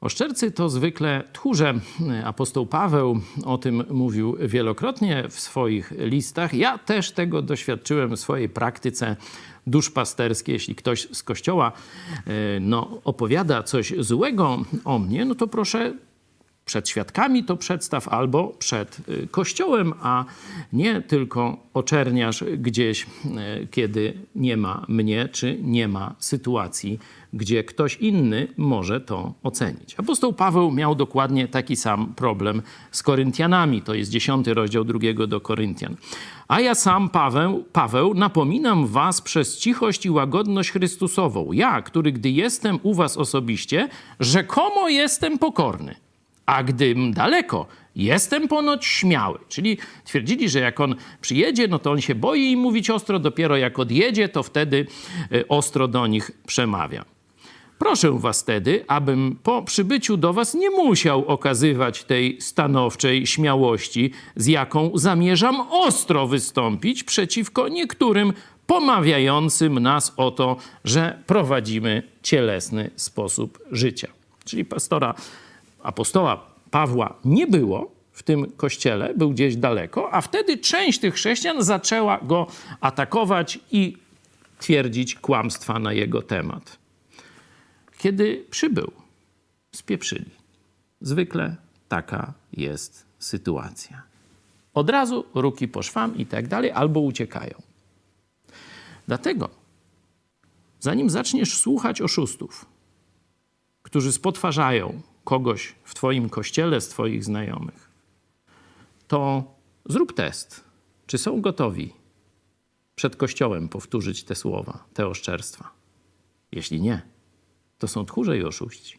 Oszczercy to zwykle tchórze. Apostoł Paweł o tym mówił wielokrotnie w swoich listach. Ja też tego doświadczyłem w swojej praktyce duszpasterskiej. Jeśli ktoś z kościoła e, no, opowiada coś złego o mnie, no to proszę przed świadkami to przedstaw albo przed y, kościołem, a nie tylko oczerniasz gdzieś, y, kiedy nie ma mnie, czy nie ma sytuacji, gdzie ktoś inny może to ocenić. Apostoł Paweł miał dokładnie taki sam problem z Koryntianami. To jest dziesiąty rozdział drugiego do Koryntian. A ja sam, Paweł, Paweł, napominam was przez cichość i łagodność Chrystusową. Ja, który gdy jestem u was osobiście, rzekomo jestem pokorny a gdym daleko, jestem ponoć śmiały. Czyli twierdzili, że jak on przyjedzie, no to on się boi im mówić ostro, dopiero jak odjedzie, to wtedy y, ostro do nich przemawia. Proszę was tedy, abym po przybyciu do was nie musiał okazywać tej stanowczej śmiałości, z jaką zamierzam ostro wystąpić przeciwko niektórym pomawiającym nas o to, że prowadzimy cielesny sposób życia. Czyli pastora apostoła Pawła nie było w tym kościele, był gdzieś daleko, a wtedy część tych chrześcijan zaczęła go atakować i twierdzić kłamstwa na jego temat. Kiedy przybył, spieprzyli. Zwykle taka jest sytuacja. Od razu ruki po szwam i tak dalej, albo uciekają. Dlatego, zanim zaczniesz słuchać oszustów, którzy spotwarzają kogoś w Twoim kościele, z Twoich znajomych, to zrób test, czy są gotowi przed kościołem powtórzyć te słowa, te oszczerstwa. Jeśli nie, to są tchórze i oszuści.